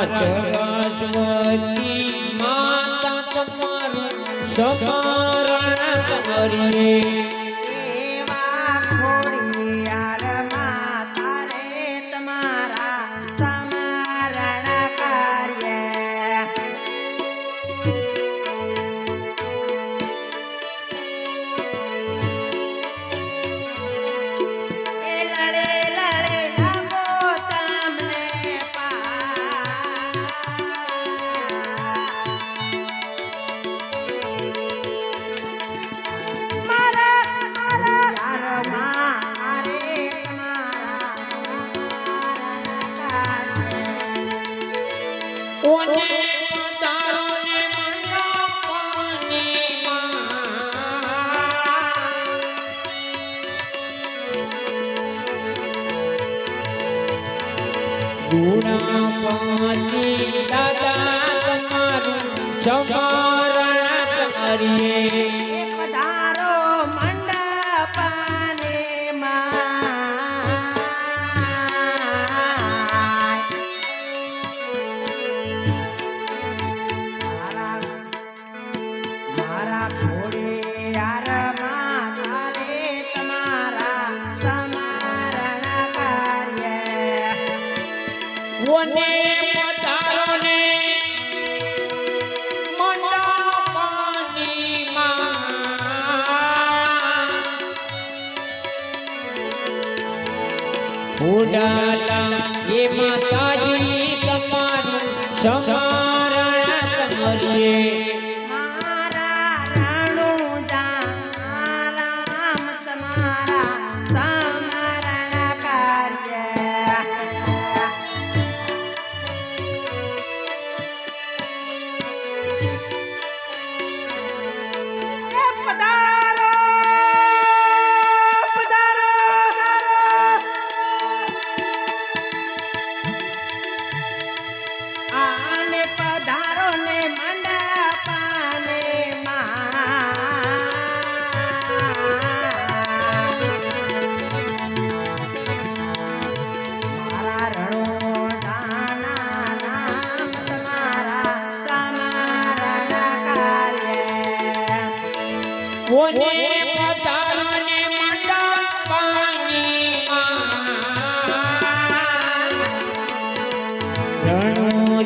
સરસ્વતી માતા તમારું સમરણ કરે ગુણા પાતી દાદા તમારું જમારણ કરીએ ઉડાલા એ માતાજી તમારું સમા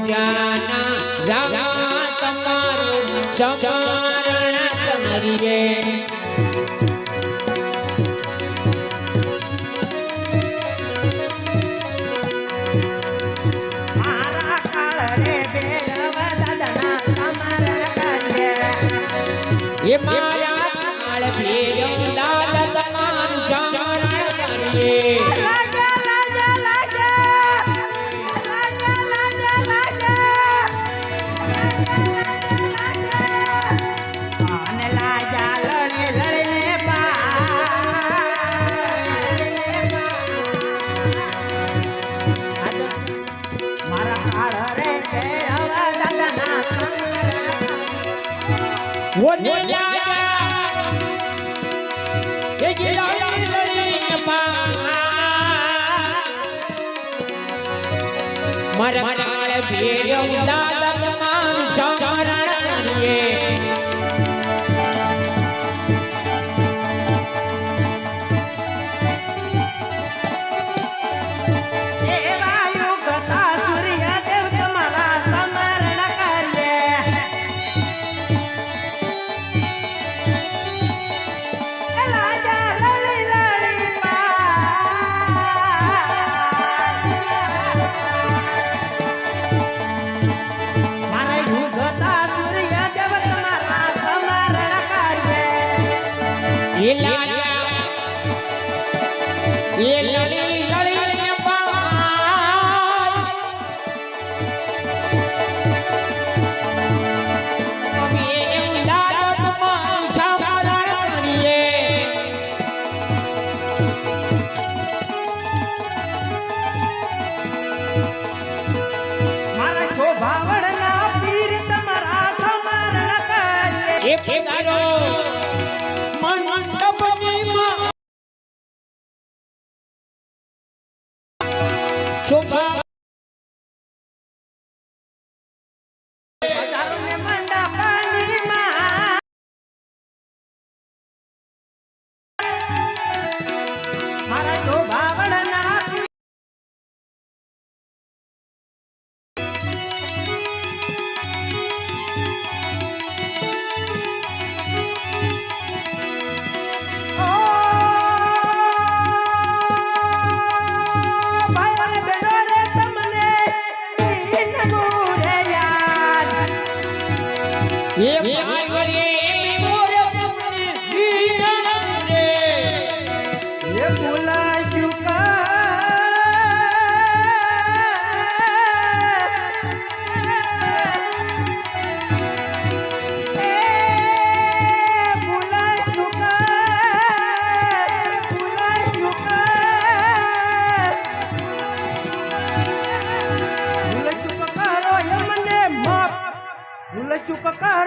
જાના રામા તમારું સમરણ કરીએ એ મારા કાળ ભેગમ દાદા તમારું શરણ કરીએ. મરમાળ ભેડ્યો દાદા તમારું શરણ Chupa.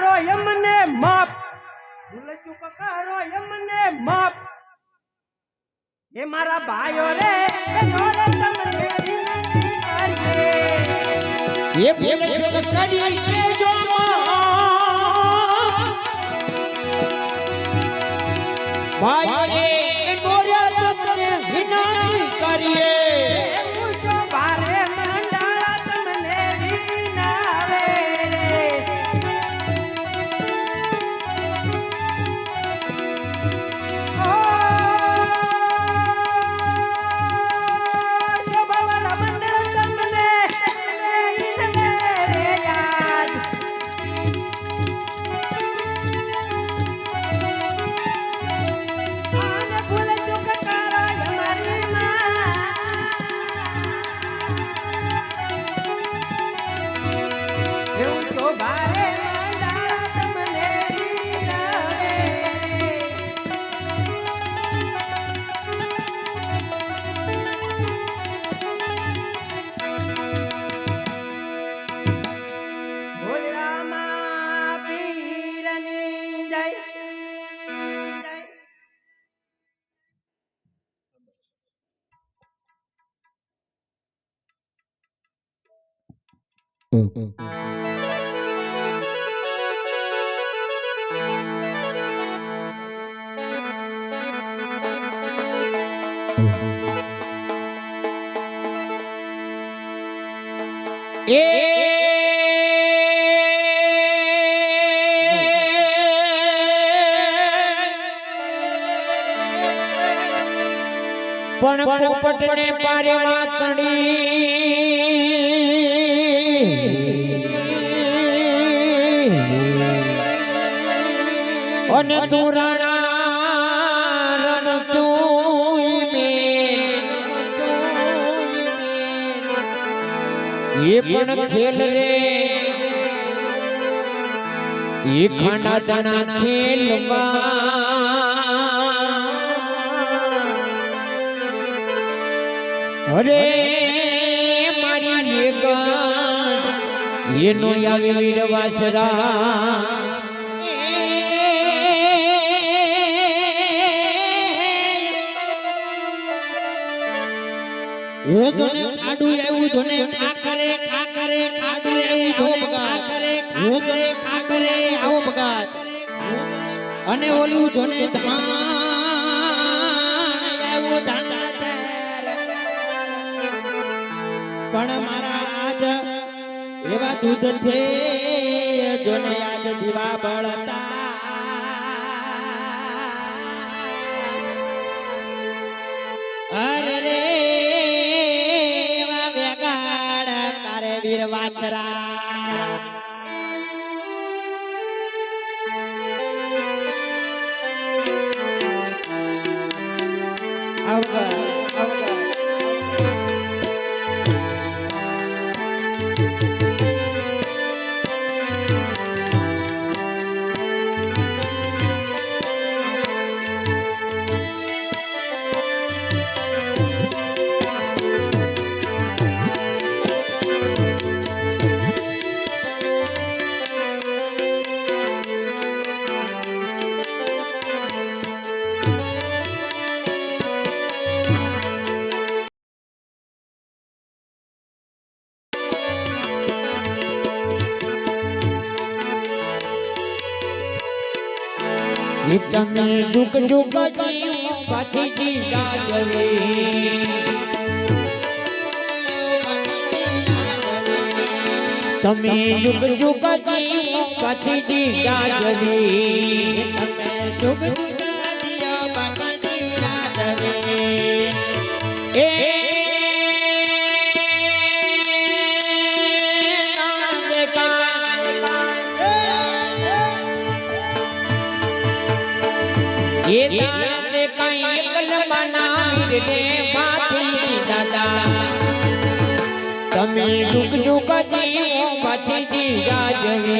ચૂક યમને માપ માફ ભૂલ યમને માપ એ મારા ભાઈઓ રે એ ભૂલ ચૂક કરી દેજો ભાઈ કરીએ. એ પણ પોપટને પારે વાતડી અને તું રાણા રણ તું એ પણ ખેલ રે. એ ખાના દાના ખેલમાં અરે મારી એનો આવે વીર વાછરા જોને ખાડું એવું જોને ખાકરે ખાકરે ખાડું એવું જો બગાડ. ખાકરે ખાકરે ખાકરે આવો બગાડ. અને ઓલું જોને ધાન એવું ધાંધા પણ મારા આજ એવા દૂધ છે જોને આજ દીવા બળતા Ta-da! તમે દુઃખ દુઃખ જીવો પાછી જીતા જવે તમે દુઃખ દુઃખ પછી પાછી જીતા તમે દુઃખ દુઃખ પછી પાછી જીતા એ એ તારે કઈ એકલ બનાવી રે માથી દાદા. તમે જુગ જુગ જીવો માથી જી જવે